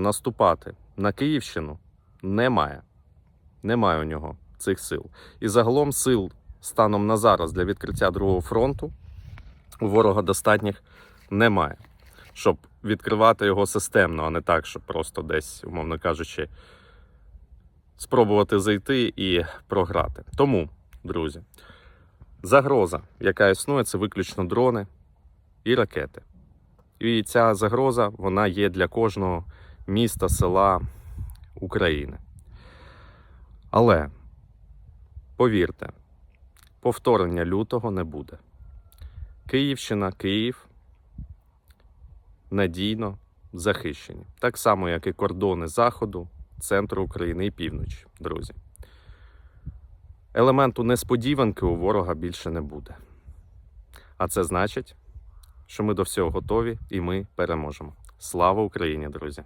наступати на Київщину немає. Немає у нього цих сил. І загалом сил станом на зараз для відкриття другого фронту у ворога достатніх немає, щоб відкривати його системно, а не так, щоб просто десь, умовно кажучи, спробувати зайти і програти. Тому, друзі, загроза, яка існує, це виключно дрони і ракети. І ця загроза вона є для кожного міста, села України. Але повірте, повторення лютого не буде. Київщина, Київ надійно захищені. Так само, як і кордони Заходу, центру України і півночі, друзі. Елементу несподіванки у ворога більше не буде. А це значить, що ми до всього готові і ми переможемо. Слава Україні, друзі!